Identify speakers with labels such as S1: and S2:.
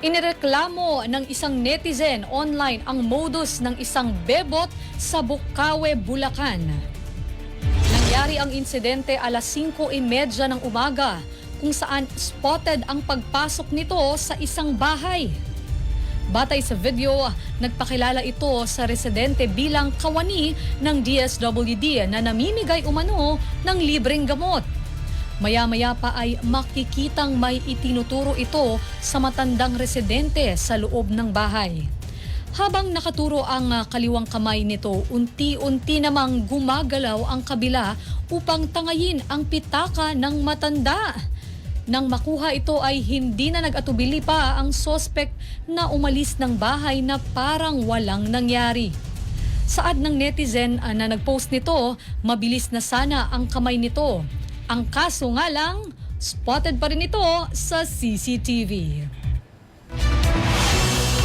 S1: Inireklamo ng isang netizen online ang modus ng isang bebot sa Bukawe, Bulacan. Nangyari ang insidente alas 5.30 ng umaga kung saan spotted ang pagpasok nito sa isang bahay. Batay sa video, nagpakilala ito sa residente bilang kawani ng DSWD na namimigay umano ng libreng gamot. Maya-maya pa ay makikitang may itinuturo ito sa matandang residente sa loob ng bahay. Habang nakaturo ang kaliwang kamay nito, unti-unti namang gumagalaw ang kabila upang tangayin ang pitaka ng matanda. Nang makuha ito ay hindi na nag-atubili pa ang sospek na umalis ng bahay na parang walang nangyari. Saad ng netizen ah, na nagpost nito, mabilis na sana ang kamay nito. Ang kaso nga lang, spotted pa rin ito sa CCTV.